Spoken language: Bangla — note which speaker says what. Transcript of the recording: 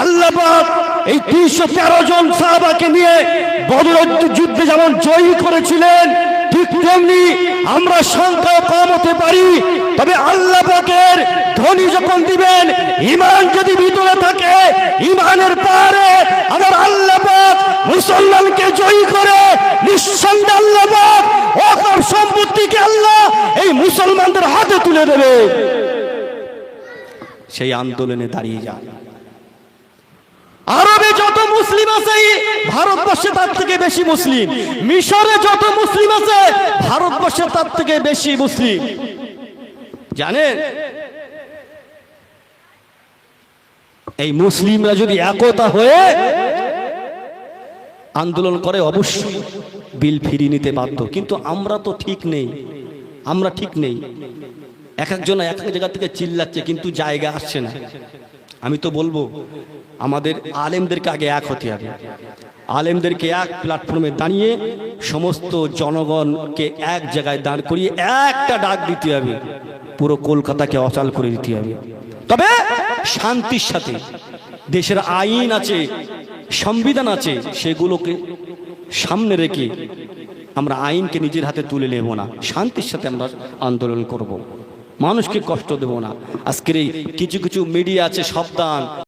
Speaker 1: আল্লাহ এই তিনশো তেরো জন সাহাবাকে নিয়ে বদর যুদ্ধে যেমন জয়ী করেছিলেন, ঠিক তেমনি আমরা সংখ্যা কম হতে পারি। তবে আল্লাহ পাকের ধনী যখন দিবেন ইমান যদি ভিতরে থাকে ইমানের পারে আমার আল্লাহ পাক মুসলমানকে জয়ী করে, নিঃসন্দেহে আল্লাহ পাক অকর সম্পত্তিকে আল্লাহ এই মুসলমানদের হাতে তুলে দেবে। সেই আন্দোলনে দাঁড়িয়ে যান। আরবে যত মুসলিম আছে, ভারতবর্ষে তার থেকে বেশি মুসলিম। মিশরে যত মুসলিম আছে, ভারতবর্ষে তার থেকে বেশি মুসলিম। জানেন? এই মুসলিমরা যদি একতা হয়ে আন্দোলন করে, অবশ্যই বিল ফিরিয়ে নিতে বাধ্য। কিন্তু আমরা তো ঠিক নেই। আমরা ঠিক নেই। এক একজন এক এক জায়গা থেকে চিল্লাচ্ছে, কিন্তু জায়গা আসছে না। আমি তো বলব, আমাদের আলেমদেরকে আগে এক হতে হবে। আলেমদেরকে এক প্ল্যাটফর্মে দাঁড়িয়ে সমস্ত জনগণকে এক জায়গায় দাঁড় করিয়ে একটা ডাক দিতে হবে। পুরো কলকাতাকে অচাল করে দিতে হবে। তবে শান্তির সাথে দেশের আইন আছে, সংবিধান আছে, সেগুলোকে সামনে রেখে আমরা আইনকে নিজের হাতে তুলে নেব না। শান্তির সাথে আমরা আন্দোলন করব। মানুষকে কষ্ট দেব না। আজকের এই কিছু কিছু মিডিয়া আছে সাবধান।